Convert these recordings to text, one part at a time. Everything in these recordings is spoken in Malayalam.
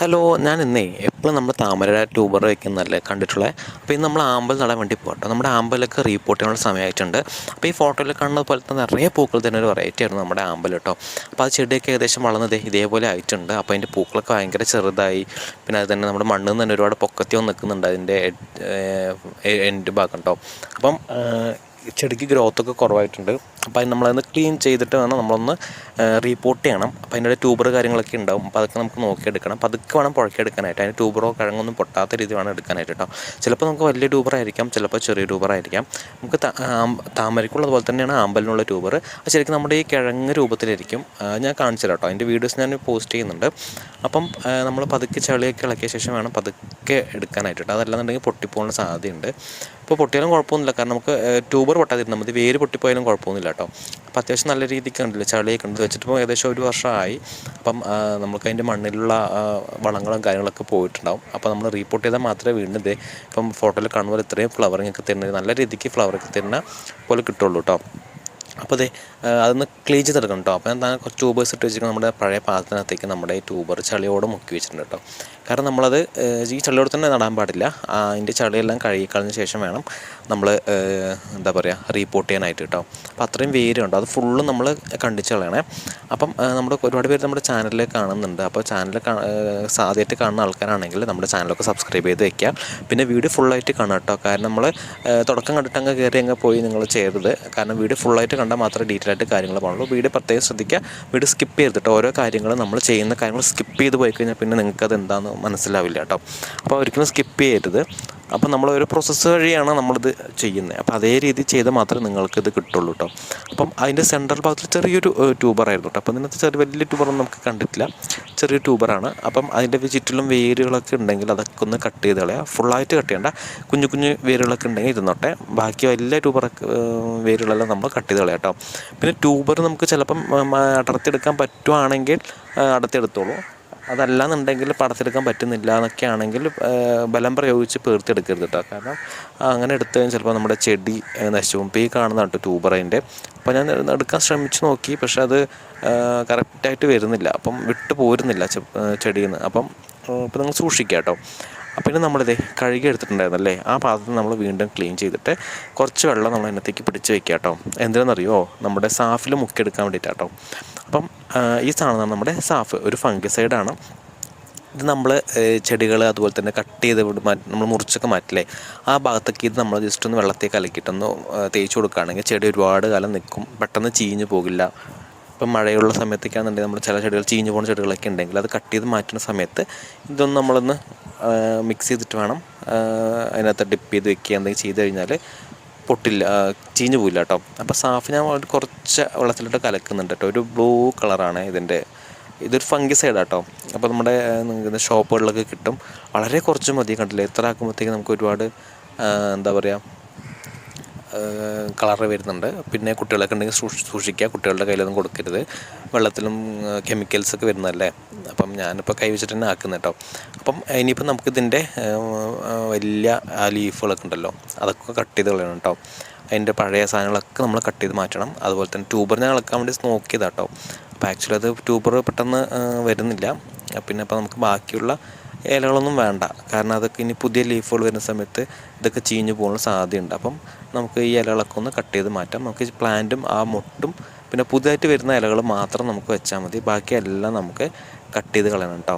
ഹലോ ഞാൻ ഇന്നേ എപ്പോഴും നമ്മൾ താമര ട്യൂബർ വയ്ക്കുന്നതല്ലേ കണ്ടിട്ടുള്ളത് അപ്പോൾ ഇന്ന് നമ്മൾ ആമ്പൽ നടാൻ വേണ്ടി പോകട്ടോ നമ്മുടെ ആമ്പലൊക്കെ റീപ്പോർട്ട് ചെയ്യാനുള്ള സമയമായിട്ടുണ്ട്. അപ്പോൾ ഈ ഫോട്ടോയിൽ കാണുന്ന തന്നെ നിറയെ പൂക്കൾ തന്നെ ഒരു വെറൈറ്റി ആയിരുന്നു നമ്മുടെ ആമ്പൽ കേട്ടോ. അപ്പോൾ ആ ചെടിയൊക്കെ ഏകദേശം വളർന്നത് ഇതേപോലെ ആയിട്ടുണ്ട്. അപ്പോൾ അതിന്റെ പൂക്കളൊക്കെ ഭയങ്കര ചെറുതായി. പിന്നെ അത് തന്നെ നമ്മുടെ മണ്ണിൽ നിന്ന് തന്നെ ഒരുപാട് പൊക്കത്തി വന്ന് നിൽക്കുന്നുണ്ട് അതിന്റെ എൻഡ് ഭാഗം കേട്ടോ. അപ്പം ചെടിക്ക് ഗ്രോത്തൊക്കെ കുറവായിട്ടുണ്ട്. അപ്പോൾ അതിന് നമ്മളതൊന്ന് ക്ലീൻ ചെയ്തിട്ട് വേണം നമ്മളൊന്ന് റീപോർട്ട് ചെയ്യണം. അപ്പോൾ അതിന്റെ ട്യൂബർ കാര്യങ്ങളൊക്കെ ഉണ്ടാവും. അപ്പോൾ അതൊക്കെ നമുക്ക് നോക്കിയെടുക്കണം. പതുക്കെ വേണം പുഴക്കെടുക്കാനായിട്ട് അതിന് ട്യൂബറോ കിഴങ്ങൊന്നും പൊട്ടാത്ത രീതി വേണം എടുക്കാനായിട്ട് കേട്ടോ. ചിലപ്പോൾ നമുക്ക് വലിയ ട്യൂബർ ആയിരിക്കാം ചിലപ്പോൾ ചെറിയ ട്യൂബർ ആയിരിക്കാം. നമുക്ക് താമരക്കുള്ളത് പോലെ തന്നെയാണ് ആമ്പലിനുള്ള ട്യൂബർ അത് ശരിക്കും നമ്മുടെ ഈ കിഴങ്ങ് രൂപത്തിലായിരിക്കും. ഞാൻ കാണിച്ചു കേട്ടോ. അതിന്റെ വീഡിയോസ് ഞാൻ പോസ്റ്റ് ചെയ്യുന്നുണ്ട്. അപ്പം നമ്മൾ പതുക്കെ ചളിയൊക്കെ ഇളക്കിയ ശേഷം വേണം പതുക്കെ എടുക്കാനായിട്ട് കേട്ടോ. അതല്ലാന്നുണ്ടെങ്കിൽ പൊട്ടിപ്പോകാൻ സാധ്യതയുണ്ട്. ഇപ്പോൾ പൊട്ടിയാലും കുഴപ്പമൊന്നുമില്ല. കാരണം നമുക്ക് ട്യൂബർ പൊട്ടാതിരുന്നാൽ മതി. വേര് പൊട്ടിപ്പോയാലും കുഴപ്പമൊന്നുമില്ല കേട്ടോ. അപ്പോൾ അത്യാവശ്യം നല്ല രീതിക്ക് ഉണ്ടല്ലോ ചളിയൊക്കെ ഉണ്ട്. വെച്ചിട്ട് ഇപ്പോൾ ഏകദേശം ഒരു വർഷമായി. അപ്പം നമുക്ക് അതിന്റെ മണ്ണിലുള്ള വളങ്ങളും കാര്യങ്ങളൊക്കെ പോയിട്ടുണ്ടാവും. അപ്പോൾ നമ്മൾ റീപ്പോർട്ട് ചെയ്താൽ മാത്രമേ വീണ്ടും ഇപ്പം ഫോട്ടോയിൽ കാണുമ്പോൾ ഇത്രയും ഫ്ലവറിങ് ഒക്കെ തരുന്നത് നല്ല രീതിക്ക് ഫ്ലവറൊക്കെ തരുന്ന പോലെ കിട്ടുള്ളൂ കേട്ടോ അപ്പോൾ അതെ അതൊന്ന് ക്ലീൻ ചെയ്തെടുക്കണം കേട്ടോ അപ്പോൾ ഞാൻ കുറച്ച് ട്യൂബേഴ്സ് ഇട്ട് വെച്ചിട്ട് നമ്മുടെ പഴയ പാത്രത്തിനകത്തേക്ക് നമ്മുടെ ട്യൂബർ ചളിയോട് മുക്കി വെച്ചിട്ടുണ്ട് കേട്ടോ കാരണം നമ്മളത് ഈ ചളിയോടെ തന്നെ നടാൻ പാടില്ല. അതിന്റെ ചളിയെല്ലാം കഴുകിക്കളഞ്ഞ ശേഷം വേണം നമ്മൾ എന്താ പറയുക റീപ്പോർട്ട് ചെയ്യാനായിട്ട് കേട്ടോ അപ്പോൾ അത്രയും വേരുണ്ട്. അത് ഫുള്ളും നമ്മൾ കണ്ടിച്ച് കളയണേ. അപ്പം നമ്മുടെ ഒരുപാട് പേര് നമ്മുടെ ചാനലിൽ കാണുന്നുണ്ട്. അപ്പോൾ ചാനൽ സാധ്യമായിട്ട് കാണുന്ന ആൾക്കാരാണെങ്കിൽ നമ്മുടെ ചാനലൊക്കെ സബ്സ്ക്രൈബ് ചെയ്ത് വെക്കുക പിന്നെ വീഡിയോ ഫുള്ളായിട്ട് കാണാം കേട്ടോ കാരണം നമ്മൾ തുടക്കം കണ്ടിട്ട് അങ്ങ് കയറി അങ്ങ് പോയി നിങ്ങൾ ചെയ്യരുത്. കാരണം വീഡിയോ ഫുള്ളായിട്ട് കണ്ടാൽ മാത്രമേ ഡീറ്റെയിൽ ആയിട്ട് കാര്യങ്ങൾ പാടുള്ളൂ വീഡിയോ പ്രത്യേകം ശ്രദ്ധിക്കുക വീഡിയോ സ്കിപ്പ് ചെയ്തിട്ട് ഓരോ കാര്യങ്ങളും നമ്മൾ ചെയ്യുന്ന കാര്യങ്ങൾ സ്കിപ്പ് ചെയ്ത് പോയി കഴിഞ്ഞാൽ പിന്നെ നിങ്ങൾക്കത് എന്താണെന്ന് മനസ്സിലാവില്ല കേട്ടോ. അപ്പോൾ ഒരിക്കലും സ്കിപ്പ് ചെയ്യരുത്. അപ്പോൾ നമ്മൾ ഒരു പ്രോസസ്സ് വഴിയാണ് നമ്മളിത് ചെയ്യുന്നത്. അപ്പോൾ അതേ രീതി ചെയ്താൽ മാത്രമേ നിങ്ങൾക്ക് ഇത് കിട്ടുള്ളൂ കേട്ടോ. അപ്പം അതിന്റെ സെൻട്രൽ ഭാഗത്തിൽ ചെറിയൊരു ട്യൂബറായിരുന്നു കേട്ടോ. അപ്പം ഇതിനകത്ത് ചെറിയ വലിയ ട്യൂബറൊന്നും നമുക്ക് കണ്ടിട്ടില്ല. ചെറിയ ട്യൂബറാണ് അപ്പം അതിന്റെ ചുറ്റിലും വേരുകളൊക്കെ ഉണ്ടെങ്കിൽ അതൊക്കെ ഒന്ന് കട്ട് ചെയ്ത് കളയുക ഫുള്ളായിട്ട് കട്ട് ചെയ്യേണ്ട. കുഞ്ഞു കുഞ്ഞു വേരുകളൊക്കെ ഉണ്ടെങ്കിൽ ഇരുന്നോട്ടെ. ബാക്കി വലിയ ട്യൂബറൊക്കെ വേരുകളെല്ലാം നമ്മൾ കട്ട് ചെയ്ത് കളയാം കേട്ടോ. പിന്നെ ട്യൂബർ നമുക്ക് ചിലപ്പം അടർത്തിയെടുക്കാൻ പറ്റുവാണെങ്കിൽ അടർത്തിയെടുത്തോളൂ. അതല്ലാന്നുണ്ടെങ്കിൽ പടത്തെടുക്കാൻ പറ്റുന്നില്ല എന്നൊക്കെ ആണെങ്കിൽ ബലം പ്രയോഗിച്ച് പേർത്തെടുക്കരുത് കേട്ടോ കാരണം അങ്ങനെ എടുത്തു കഴിഞ്ഞാൽ ചിലപ്പോൾ നമ്മുടെ ചെടി നശിച്ചു പേ ഇപ്പോൾ കാണുന്ന കേട്ടോ ട്യൂബറേന്റെ അപ്പോൾ ഞാൻ എടുക്കാൻ ശ്രമിച്ചു നോക്കി പക്ഷെ അത് കറക്റ്റായിട്ട് വരുന്നില്ല. അപ്പം വിട്ടു പോരുന്നില്ല ചെടിയിൽ നിന്ന് അപ്പം ഇപ്പം നിങ്ങൾ സൂക്ഷിക്കുക കേട്ടോ പിന്നെ നമ്മളിത് കഴുകി എടുത്തിട്ടുണ്ടായിരുന്നല്ലേ? ആ പാത്രത്തിൽ നമ്മൾ വീണ്ടും ക്ലീൻ ചെയ്തിട്ട് കുറച്ച് വെള്ളം നമ്മൾ അതിനകത്തേക്ക് പിടിച്ച് വെക്കുക കേട്ടോ. എന്തിനാണെന്നറിയോ നമ്മുടെ സാഫിൽ മുക്കിയെടുക്കാൻ വേണ്ടിയിട്ടാട്ടോ. അപ്പം ഈ സാധനമാണ് നമ്മുടെ സാഫ് ഒരു ഫംഗിസൈഡാണ്. ഇത് നമ്മൾ ചെടികൾ അതുപോലെ തന്നെ കട്ട് ചെയ്ത് മാറ്റി നമ്മൾ മുറിച്ചൊക്കെ മാറ്റില്ലേ? ആ ഭാഗത്തൊക്കെ ഇത് നമ്മൾ ജസ്റ്റ് ഒന്ന് വെള്ളത്തിൽ കലക്കിയിട്ടൊന്ന് തേച്ച് കൊടുക്കുകയാണെങ്കിൽ ചെടി ഒരുപാട് കാലം നിൽക്കും. പെട്ടെന്ന് ചീഞ്ഞ് പോകില്ല. ഇപ്പം മഴയുള്ള സമയത്തൊക്കെയാണെന്നുണ്ടെങ്കിൽ നമ്മൾ ചില ചെടികൾ ചീഞ്ഞു പോകുന്ന ചെടികളൊക്കെ ഉണ്ടെങ്കിൽ അത് കട്ട് ചെയ്ത് മാറ്റുന്ന സമയത്ത് ഇതൊന്ന് നമ്മളൊന്ന് മിക്സ് ചെയ്തിട്ട് വേണം അതിനകത്ത് ഡിപ്പ് ചെയ്ത് വെക്കുക എന്തെങ്കിലും ചെയ്ത് കഴിഞ്ഞാൽ പൊട്ടില്ല ചീഞ്ഞു പോയില്ല കേട്ടോ. അപ്പോൾ സാഫ് ഞാൻ കുറച്ച് വെള്ളത്തിലിട്ട് കലക്കുന്നുണ്ട് കേട്ടോ. ഒരു ബ്ലൂ കളറാണ് ഇതിന്റെ ഇതൊരു ഫംഗിസൈഡ് കേട്ടോ. അപ്പോൾ നമ്മുടെ ഷോപ്പുകളിലൊക്കെ കിട്ടും. വളരെ കുറച്ച് മതി കണ്ടില്ലേ? എത്ര ആക്കുമ്പോഴത്തേക്ക് നമുക്ക് ഒരുപാട് എന്താ പറയുക കളർ വരുന്നുണ്ട്. പിന്നെ കുട്ടികളൊക്കെ ഉണ്ടെങ്കിൽ സൂക്ഷിക്കുക. കുട്ടികളുടെ കയ്യിലൊന്നും കൊടുക്കരുത്. വെള്ളത്തിലും കെമിക്കൽസൊക്കെ വരുന്നതല്ലേ? അപ്പം ഞാനിപ്പോൾ കൈ വെച്ചിട്ട് തന്നെ ആക്കുന്നത് കേട്ടോ അപ്പം ഇനിയിപ്പോൾ നമുക്കിതിന്റെ വലിയ ആ ലീഫുകളൊക്കെ ഉണ്ടല്ലോ. അതൊക്കെ കട്ട് ചെയ്ത് കളയണം കേട്ടോ അതിന്റെ പഴയ സാധനങ്ങളൊക്കെ നമ്മൾ കട്ട് ചെയ്ത് മാറ്റണം. അതുപോലെ തന്നെ ട്യൂബർ ഞാൻ ഇളക്കാൻ വേണ്ടി നോക്കിയതാട്ടോ അപ്പോൾ ആക്ച്വലി അത് ട്യൂബർ പെട്ടെന്ന് വരുന്നില്ല. പിന്നെ അപ്പോൾ നമുക്ക് ബാക്കിയുള്ള ഇലകളൊന്നും വേണ്ട. കാരണം അതൊക്കെ ഇനി പുതിയ ലീഫുകൾ വരുന്ന സമയത്ത് ഇതൊക്കെ ചീഞ്ഞു പോകാനുള്ള സാധ്യതയുണ്ട്. അപ്പം നമുക്ക് ഈ ഇലകളൊക്കെ ഒന്ന് കട്ട് ചെയ്ത് മാറ്റാം. നമുക്ക് പ്ലാന്റും ആ മുട്ടും പിന്നെ പുതിയതായിട്ട് വരുന്ന ഇലകൾ മാത്രം നമുക്ക് വെച്ചാൽ മതി. ബാക്കി എല്ലാം നമുക്ക് കട്ട് ചെയ്ത് കളയണം കേട്ടോ.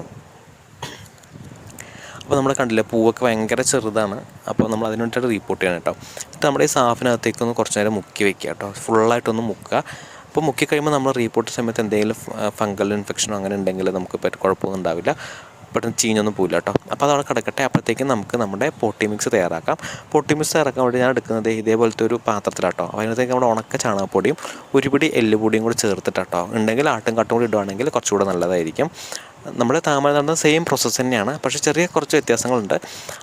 അപ്പോൾ നമ്മൾ കണ്ടില്ലേ പൂവൊക്കെ ഭയങ്കര ചെറുതാണ്. അപ്പോൾ നമ്മൾ അതിന് വേണ്ടിയിട്ട് റീപ്പോർട്ട് ചെയ്യണം കേട്ടോ. ഇത് നമ്മുടെ ഈ സാഫിനകത്തേക്ക് ഒന്ന് കുറച്ച് നേരം മുക്കി വെക്കുക കേട്ടോ. ഫുള്ളായിട്ടൊന്ന് മുക്കുക. അപ്പോൾ മുക്കി കഴിയുമ്പോൾ നമ്മൾ റീപ്പോർട്ട് സമയത്ത് എന്തെങ്കിലും ഫംഗൽ ഇൻഫെക്ഷനോ അങ്ങനെ ഉണ്ടെങ്കിൽ നമുക്ക് കുഴപ്പമൊന്നും ഉണ്ടാവില്ല. പെട്ടെന്ന് ചീഞ്ഞൊന്നും പോയില്ല കേട്ടോ. അപ്പോൾ അതവിടെ കിടക്കട്ടെ. അപ്പോഴത്തേക്കും നമുക്ക് നമ്മുടെ പൊട്ടി മിക്സ് തയ്യാറാക്കാം. പൊട്ടി മിക്സ് തയ്യാറാക്കാൻ വേണ്ടി ഞാൻ എടുക്കുന്നത് ഇതേപോലത്തെ ഒരു പാത്രത്തിലാട്ടോ. അതിനകത്തേക്ക് നമ്മുടെ ഉണക്ക ചാണകപ്പൊടിയും ഒരുപിടി എല്ലുപൊടിയും കൂടി ചേർത്തിട്ടാട്ടോ. ഉണ്ടെങ്കിൽ ആട്ടും കട്ടും കൂടി ഇടുവാണെങ്കിൽ കുറച്ചുകൂടെ നല്ലതായിരിക്കും. നമ്മുടെ താമര നടന്ന സെയിം പ്രോസസ്സ് തന്നെയാണ്. പക്ഷേ ചെറിയ കുറച്ച് വ്യത്യാസങ്ങളുണ്ട്.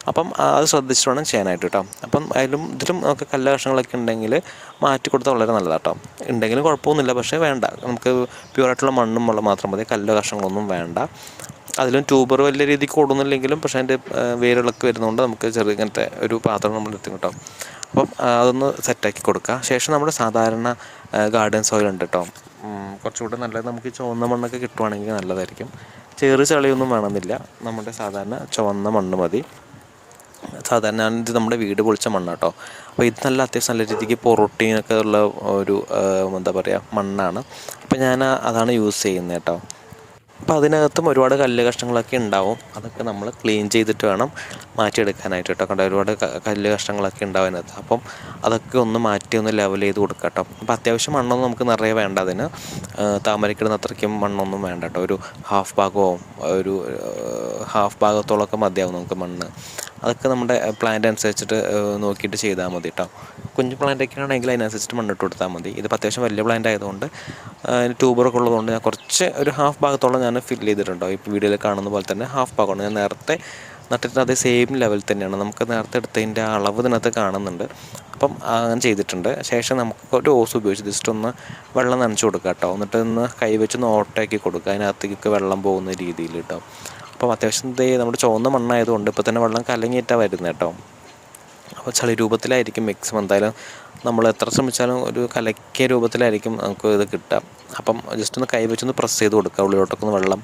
അപ്പം അത് ശ്രദ്ധിച്ചിട്ട് വേണം ചെയ്യാനായിട്ട് കേട്ടോ. അപ്പം അതിലും ഇതിലും നമുക്ക് കല്ല കഷ്ണങ്ങളൊക്കെ ഉണ്ടെങ്കിൽ മാറ്റി കൊടുത്താൽ വളരെ നല്ലതാണ് കേട്ടോ ഉണ്ടെങ്കിലും കുഴപ്പമൊന്നുമില്ല. പക്ഷേ വേണ്ട. നമുക്ക് പ്യൂറായിട്ടുള്ള മണ്ണും വെള്ളം മാത്രം മതി. കല്ല് കഷ്ണങ്ങളൊന്നും വേണ്ട. അതിലും ട്യൂബർ വലിയ രീതിക്ക് ഓടുന്നില്ലെങ്കിലും പക്ഷേ അതിന്റെ വേരുകളൊക്കെ വരുന്നതുകൊണ്ട് നമുക്ക് ചെറിയ ഇങ്ങനത്തെ ഒരു പാത്രം നമ്മൾ എത്തും കേട്ടോ അപ്പം അതൊന്ന് സെറ്റാക്കി കൊടുക്കുക. ശേഷം നമ്മുടെ സാധാരണ ഗാർഡൻ സോയിൽ ഉണ്ട് കേട്ടോ. കുറച്ചുകൂടെ നല്ലത് നമുക്ക് ചുവന്ന മണ്ണൊക്കെ കിട്ടുവാണെങ്കിൽ നല്ലതായിരിക്കും. ചെറു ചളിയൊന്നും വേണമെന്നില്ല. നമ്മുടെ സാധാരണ ചുവന്ന മണ്ണ് മതി. സാധാരണ ഇത് നമ്മുടെ വീട് പൊളിച്ച മണ്ണാട്ടോ അപ്പോൾ ഇത് നല്ല അത്യാവശ്യം നല്ല രീതിക്ക് പൊറോട്ടീനൊക്കെ ഉള്ള ഒരു എന്താ പറയുക മണ്ണാണ്. അപ്പോൾ ഞാൻ അതാണ് യൂസ് ചെയ്യുന്നത് കേട്ടോ. അപ്പോൾ അതിനകത്തും ഒരുപാട് കല്ല് കഷ്ണങ്ങളൊക്കെ ഉണ്ടാവും. അതൊക്കെ നമ്മൾ ക്ലീൻ ചെയ്തിട്ട് വേണം മാറ്റിയെടുക്കാനായിട്ട് കേട്ടോ. കണ്ടോ ഒരുപാട് കല്ല് കഷ്ണങ്ങളൊക്കെ ഉണ്ടാവും അതിനകത്ത്. അപ്പം അതൊക്കെ ഒന്ന് മാറ്റി ഒന്ന് ലെവൽ ചെയ്ത് കൊടുക്കാം കേട്ടോ. അപ്പോൾ അത്യാവശ്യം മണ്ണൊന്നും നമുക്ക് നിറയെ വേണ്ട അതിന്. താമരക്കിടുന്ന അത്രയ്ക്കും മണ്ണൊന്നും വേണ്ട കേട്ടോ. ഒരു ഹാഫ് ഭാഗവും ഒരു ഹാഫ് ഭാഗത്തോളമൊക്കെ മതിയാവും നമുക്ക് മണ്ണ്. അതൊക്കെ നമ്മുടെ പ്ലാന്റ് അനുസരിച്ചിട്ട് നോക്കിയിട്ട് ചെയ്താൽ മതി കേട്ടോ കുഞ്ഞു പ്ലാന്റൊക്കെ ആണെങ്കിൽ അതിനനുസരിച്ചിട്ട് മണ്ണിട്ട് കൊടുത്താൽ മതി. ഇത് അത്യാവശ്യം വലിയ പ്ലാന്റ് ആയതുകൊണ്ട് ട്യൂബറൊക്കെ ഉള്ളതുകൊണ്ട് ഞാൻ കുറച്ച് ഒരു ഹാഫ് ഭാഗത്തോളം ഞാൻ ഫില്ല് ചെയ്തിട്ടുണ്ടോ? ഇപ്പോൾ വീഡിയോയിൽ കാണുന്ന പോലെ തന്നെ ഹാഫ് ഭാഗമാണ്. ഞാൻ നേരത്തെ നട്ടിട്ട് അതേ സെയിം ലെവൽ തന്നെയാണ്. നമുക്ക് നേരത്തെ എടുത്തതിന്റെ അളവ് ഇതിനകത്ത് കാണുന്നുണ്ട്. അപ്പം അങ്ങനെ ചെയ്തിട്ടുണ്ട്. ശേഷം നമുക്ക് ഒരു ഓസ് ഉപയോഗിച്ച് ജസ്റ്റ് ഒന്ന് വെള്ളം നനച്ചു കൊടുക്കുക കേട്ടോ എന്നിട്ട് ഒന്ന് കൈ വെച്ച് ഒന്ന് ഓട്ടയാക്കി കൊടുക്കുക. അതിനകത്തേക്ക് വെള്ളം പോകുന്ന രീതിയിൽ കേട്ടോ അപ്പം അത്യാവശ്യം ഇത് നമ്മുടെ ചുവന്ന മണ്ണായതുകൊണ്ട് ഇപ്പോൾ തന്നെ വെള്ളം കലങ്ങിയിട്ടാ വരുന്നത് കേട്ടോ. അപ്പോൾ ചളി രൂപത്തിലായിരിക്കും മിക്സ് എന്തായാലും നമ്മൾ എത്ര ശ്രമിച്ചാലും ഒരു കലക്കിയ രൂപത്തിലായിരിക്കും നമുക്ക് ഇത് കിട്ടുക. അപ്പം ജസ്റ്റ് ഒന്ന് കൈ വെച്ചൊന്ന് പ്രസ് ചെയ്ത് കൊടുക്കുക ഉള്ളിലോട്ടൊക്കെ വെള്ളം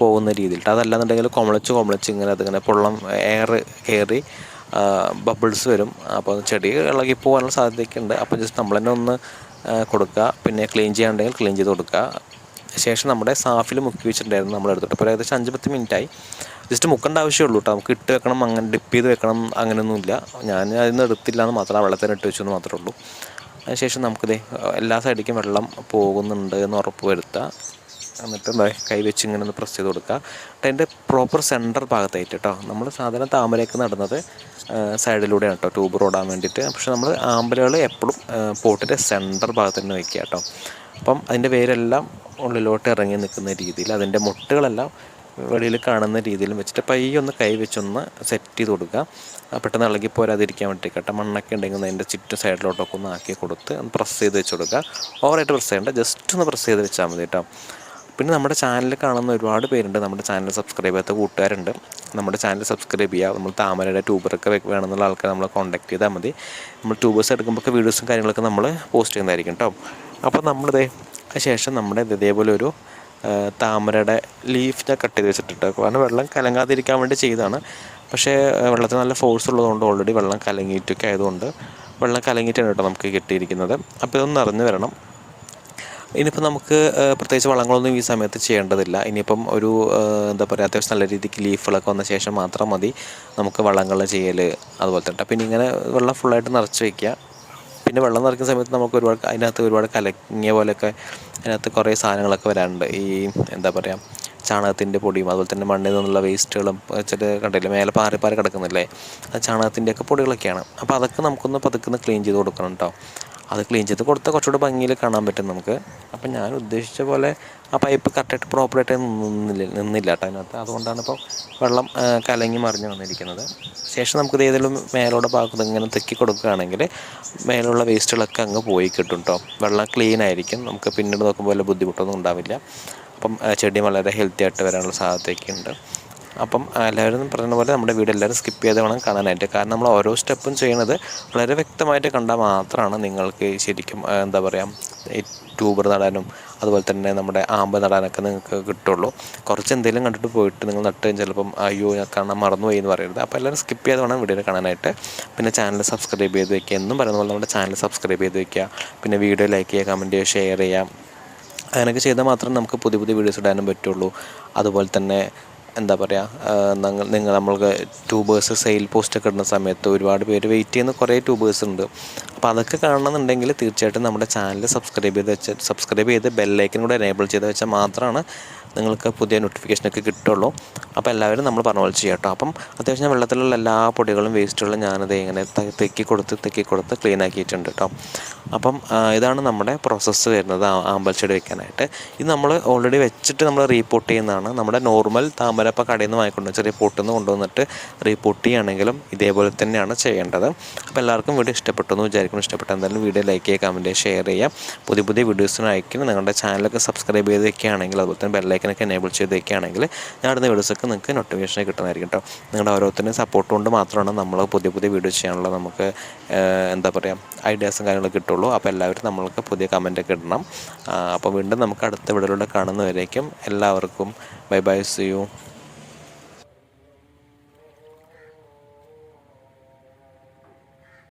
പോകുന്ന രീതിയിൽ. അതല്ലാന്നുണ്ടെങ്കിൽ കൊമളിച്ച് കൊമളിച്ച് ഇങ്ങനെ അതിങ്ങനെ പൊള്ളം എയർ കയറി ബബിൾസ് വരും. അപ്പോൾ ചെടി ഇളകി പോകാനുള്ള സാധ്യതയൊക്കെ ഉണ്ട്. അപ്പോൾ ജസ്റ്റ് നമ്മൾ തന്നെ ഒന്ന് കൊടുക്കുക. പിന്നെ ക്ലീൻ ചെയ്യാനുണ്ടെങ്കിൽ ക്ലീൻ ചെയ്ത് കൊടുക്കുക. ശേഷം നമ്മുടെ സാഫിൽ മുക്കി വെച്ചിട്ടുണ്ടായിരുന്നു നമ്മൾ എടുത്തിട്ട് അപ്പോൾ ഏകദേശം അഞ്ച് പത്ത് മിനിറ്റായി. ജസ്റ്റ് മുക്കേണ്ട ആവശ്യമുള്ളൂ കേട്ടോ. നമുക്ക് ഇട്ട് വെക്കണം അങ്ങനെ ഡിപ്പ് ചെയ്ത് വെക്കണം അങ്ങനെയൊന്നുമില്ല. ഞാൻ അതിന് എടുത്തില്ല എന്ന് മാത്രമേ വെള്ളത്തിന് ഇട്ട് വെച്ചു എന്ന് മാത്രമേ ഉള്ളൂ. അതിനുശേഷം നമുക്കിത് എല്ലാ സൈഡിലേക്കും വെള്ളം പോകുന്നുണ്ട് എന്ന് ഉറപ്പ് വരുത്തുക. എന്നിട്ട് എന്താ കൈ വെച്ച് ഇങ്ങനെ ഒന്ന് പ്രസ് ചെയ്ത് കൊടുക്കുക. എന്നിട്ട് അതിന്റെ പ്രോപ്പർ സെന്റർ ഭാഗത്തായിട്ട് കേട്ടോ. നമ്മൾ സാധാരണ താമരയൊക്കെ നടന്നത് സൈഡിലൂടെയാണ് കേട്ടോ. ട്യൂബ് റോഡാൻ വേണ്ടിയിട്ട്. പക്ഷേ നമ്മൾ ആമ്പലുകൾ എപ്പോഴും പോട്ടിന്റെ സെന്റർ ഭാഗത്ത് തന്നെ വയ്ക്കുക കേട്ടോ. അപ്പം അതിന്റെ വേരെല്ലാം ഉള്ളിലോട്ട് ഇറങ്ങി നിൽക്കുന്ന രീതിയിൽ അതിന്റെ മുട്ടുകളെല്ലാം വെളിയിൽ കാണുന്ന രീതിയിൽ വെച്ചിട്ട് പയ്യെ ഒന്ന് കൈ വെച്ചൊന്ന് സെറ്റ് ചെയ്ത് കൊടുക്കുക. പെട്ടെന്ന് ഇളകി പോരാതിരിക്കാൻ വേണ്ടി കേട്ടോ. മണ്ണൊക്കെ ഉണ്ടെങ്കിൽ അതിന്റെ ചുറ്റും സൈഡിലോട്ടൊക്കെ ഒന്ന് ആക്കി കൊടുത്ത് ഒന്ന് പ്രസ് ചെയ്ത് വെച്ച് കൊടുക്കുക. ഓവറായിട്ട് പ്രസ് ചെയ്യേണ്ട ജസ്റ്റ് ഒന്ന് പ്രസ് ചെയ്ത് വെച്ചാൽ മതി കേട്ടോ. പിന്നെ നമ്മുടെ ചാനൽ കാണുന്ന ഒരുപാട് പേരുണ്ട്. നമ്മുടെ ചാനൽ സബ്സ്ക്രൈബ് ചെയ്യാത്ത കൂട്ടുകാരുണ്ട്. നമ്മുടെ ചാനൽ സബ്സ്ക്രൈബ് ചെയ്യുക. നമ്മൾ താമരയുടെ ട്യൂബറൊക്കെ വേണമെന്നുള്ള ആൾക്കാർ നമ്മളെ കോൺടാക്ട് ചെയ്താൽ മതി. നമ്മൾ ട്യൂബേഴ്സ് എടുക്കുമ്പോൾ വീഡിയോസും കാര്യങ്ങളൊക്കെ നമ്മൾ പോസ്റ്റ് ചെയ്യുന്നതായിരിക്കും കേട്ടോ. അപ്പോൾ നമ്മളിതേ ശേഷം നമ്മുടെ ഇതേപോലെ ഒരു താമരയുടെ ലീഫിനെ കട്ട് ചെയ്ത് വെച്ചിട്ടുണ്ട്. കാരണം വെള്ളം കലങ്ങാതിരിക്കാൻ വേണ്ടി ചെയ്തതാണ്. പക്ഷേ വെള്ളത്തിന് നല്ല ഫോഴ്സ് ഉള്ളതുകൊണ്ട് ഓൾറെഡി വെള്ളം കലങ്ങിയിട്ടൊക്കെ ആയതുകൊണ്ട് വെള്ളം കലങ്ങിയിട്ടാണ് കേട്ടോ നമുക്ക് കിട്ടിയിരിക്കുന്നത്. അപ്പോൾ ഇതൊന്ന് നിറഞ്ഞു വരണം. ഇനിയിപ്പോൾ നമുക്ക് പ്രത്യേകിച്ച് വളങ്ങളൊന്നും ഈ സമയത്ത് ചെയ്യേണ്ടതില്ല. ഇനിയിപ്പം ഒരു എന്താ പറയുക അത്യാവശ്യം നല്ല രീതിക്ക് ലീഫുകളൊക്കെ വന്ന ശേഷം മാത്രം മതി നമുക്ക് വളങ്ങൾ ചെയ്യൽ അതുപോലെ തന്നെ അപ്പം ഇനി ഇങ്ങനെ വെള്ളം ഫുള്ളായിട്ട് നിറച്ച് വയ്ക്കുക. പിന്നെ വെള്ളം നിറയ്ക്കുന്ന സമയത്ത് നമുക്ക് ഒരുപാട് അതിനകത്ത് ഒരുപാട് കലങ്ങിയ പോലെയൊക്കെ അതിനകത്ത് കുറേ സാധനങ്ങളൊക്കെ വരാറുണ്ട്. ഈ എന്താ പറയുക ചാണകത്തിന്റെ പൊടിയും അതുപോലെ തന്നെ മണ്ണിൽ നിന്നുള്ള വേസ്റ്റുകളും ചില കണ്ടില്ലേ മേലെ പാറി പാറി കിടക്കുന്നില്ലേ അത് ചാണകത്തിന്റെയൊക്കെ പൊടികളൊക്കെയാണ്. അപ്പോൾ അതൊക്കെ നമുക്കൊന്ന് പതുക്കുന്ന ക്ലീൻ ചെയ്ത് കൊടുക്കണം കേട്ടോ അത് ക്ലീൻ ചെയ്ത് കൊടുത്താൽ കുറച്ചുകൂടെ ഭംഗിയിൽ കാണാൻ പറ്റും നമുക്ക്. അപ്പം ഞാൻ ഉദ്ദേശിച്ച പോലെ ആ പൈപ്പ് കറക്റ്റായിട്ട് പ്രോപ്പറായിട്ട് നിന്നില്ല നിന്നില്ല കേട്ടോ അതിനകത്ത്. അതുകൊണ്ടാണ് ഇപ്പോൾ വെള്ളം കലങ്ങി മറിഞ്ഞ് വന്നിരിക്കുന്നത്. ശേഷം നമുക്കിത് ഏതെങ്കിലും മേലോടെ ഭാഗത്ത് ഇങ്ങനെ തെക്കി കൊടുക്കുകയാണെങ്കിൽ മേലുള്ള വേസ്റ്റുകളൊക്കെ അങ്ങ് പോയി കിട്ടും കേട്ടോ. വെള്ളം ക്ലീൻ ആയിരിക്കും. നമുക്ക് പിന്നീട് നോക്കുമ്പോൾ വല്ല ബുദ്ധിമുട്ടൊന്നും ഉണ്ടാവില്ല. അപ്പം ചെടി വളരെ ഹെൽത്തി ആയിട്ട് വരാനുള്ള സാധ്യതയൊക്കെ ഉണ്ട്. അപ്പം എല്ലാവരും പറഞ്ഞ പോലെ നമ്മുടെ വീഡിയോ എല്ലാവരും സ്കിപ്പ് ചെയ്ത് വേണം കാണാനായിട്ട്. കാരണം നമ്മൾ ഓരോ സ്റ്റെപ്പും ചെയ്യുന്നത് വളരെ വ്യക്തമായിട്ട് കണ്ടാൽ മാത്രമാണ് നിങ്ങൾക്ക് ശരിക്കും എന്താ പറയുക ട്യൂബർ നടാനും അതുപോലെ തന്നെ നമ്മുടെ ആമ്പ് നടാനൊക്കെ നിങ്ങൾക്ക് കിട്ടുള്ളൂ. കുറച്ച് എന്തെങ്കിലും കണ്ടിട്ട് പോയിട്ട് നിങ്ങൾ നട്ട് ചിലപ്പം അയ്യോ കാണാൻ മറന്നുപോയി എന്ന് പറയരുത്. അപ്പോൾ എല്ലാവരും സ്കിപ്പ് ചെയ്ത് വേണം വീഡിയോ കാണാനായിട്ട്. പിന്നെ ചാനൽ സബ്സ്ക്രൈബ് ചെയ്ത് വയ്ക്കുക എന്നും പറയുന്ന പോലെ നമ്മുടെ ചാനൽ സബ്സ്ക്രൈബ് ചെയ്ത് വയ്ക്കുക പിന്നെ വീഡിയോ ലൈക്ക് ചെയ്യുക കമന്റ് ചെയ്യുക ഷെയർ ചെയ്യുക. അങ്ങനെയൊക്കെ ചെയ്താൽ മാത്രമേ നമുക്ക് പുതിയ പുതിയ വീഡിയോസ് ഇടാനും പറ്റുള്ളൂ. അതുപോലെ തന്നെ എന്താ പറയുക നിങ്ങൾ നിങ്ങൾ നമ്മൾക്ക് ട്യൂബേഴ്സ് സെയിൽ പോസ്റ്റൊക്കെ ഇടുന്ന സമയത്ത് ഒരുപാട് പേര് വെയിറ്റ് ചെയ്യുന്ന കുറേ ട്യൂബേഴ്സ് ഉണ്ട്. അപ്പോൾ അതൊക്കെ കാണണമെന്നുണ്ടെങ്കിൽ തീർച്ചയായിട്ടും നമ്മുടെ ചാനൽ സബ്സ്ക്രൈബ് ചെയ്ത് വെച്ച് സബ്സ്ക്രൈബ് ചെയ്ത് ബെല്ലൈക്കൻ കൂടെ എനേബിൾ ചെയ്ത് വെച്ചാൽ മാത്രമാണ് നിങ്ങൾക്ക് പുതിയ നോട്ടിഫിക്കേഷനൊക്കെ കിട്ടുള്ളൂ. അപ്പോൾ എല്ലാവരും നമ്മൾ പറഞ്ഞ പോലെ ചെയ്യാം കേട്ടോ അപ്പം അത്യാവശ്യം വെള്ളത്തിലുള്ള എല്ലാ പൊടികളും വേസ്റ്റുകളും ഞാനത് ഇങ്ങനെ തെക്കി കൊടുത്ത് തെക്കി കൊടുത്ത് ക്ലീൻ ആക്കിയിട്ടുണ്ട് കേട്ടോ അപ്പം ഇതാണ് നമ്മുടെ പ്രോസസ്സ് വരുന്നത് ആമ്പൽ ചെടി വെക്കാനായിട്ട്. ഇത് നമ്മൾ ഓൾറെഡി വെച്ചിട്ട് നമ്മൾ റീപോർട്ട് ചെയ്യുന്നതാണ്. നമ്മുടെ നോർമൽ താമരപ്പ കടയിൽ നിന്ന് വാങ്ങിക്കൊണ്ട് ചെറിയ പൊട്ടിൽ നിന്ന് കൊണ്ടുവന്നിട്ട് റീപോർട്ട് ചെയ്യുകയാണെങ്കിലും ഇതേപോലെ തന്നെയാണ് ചെയ്യേണ്ടത്. അപ്പോൾ എല്ലാവർക്കും വീഡിയോ ഇഷ്ടപ്പെട്ടു എന്ന് വിചാരിക്കുന്നു. ഇഷ്ടപ്പെട്ട എന്തായാലും വീഡിയോ ലൈക്ക് ചെയ്യുക കമന്റ് ഷെയർ ചെയ്യുക. പുതിയ പുതിയ വീഡിയോസിന് അയക്കുന്നു നിങ്ങളുടെ ചാനലൊക്കെ സബ്സ്ക്രൈബ് ചെയ്ത് വെക്കുകയാണെങ്കിൽ അതുപോലെ തന്നെ ബെല്ലൈക്കൻ ബെല്ലൈക്കനൊക്കെ എനേബിൾ ചെയ്ത് വയ്ക്കുകയാണെങ്കിൽ ഞാൻ അടുത്ത വീഡിയോസൊക്കെ നിങ്ങൾക്ക് നോട്ടിഫിക്കേഷൻ കിട്ടുന്നതായിരിക്കും കേട്ടോ നിങ്ങളുടെ ഓരോരുത്തരുടെയും സപ്പോർട്ട് കൊണ്ട് മാത്രമാണ് നമ്മൾ പുതിയ പുതിയ വീഡിയോ ചെയ്യാനുള്ള നമുക്ക് എന്താ പറയുക ഐഡിയാസും കാര്യങ്ങളൊക്കെ കിട്ടുള്ളൂ. അപ്പോൾ എല്ലാവരും നമ്മൾക്ക് പുതിയ കമന്റൊക്കെ ഇടണം. അപ്പോൾ വീണ്ടും നമുക്ക് അടുത്ത വീഡിയോയിലൂടെ കാണുന്നവരേക്കും എല്ലാവർക്കും ബൈ ബൈ സി യു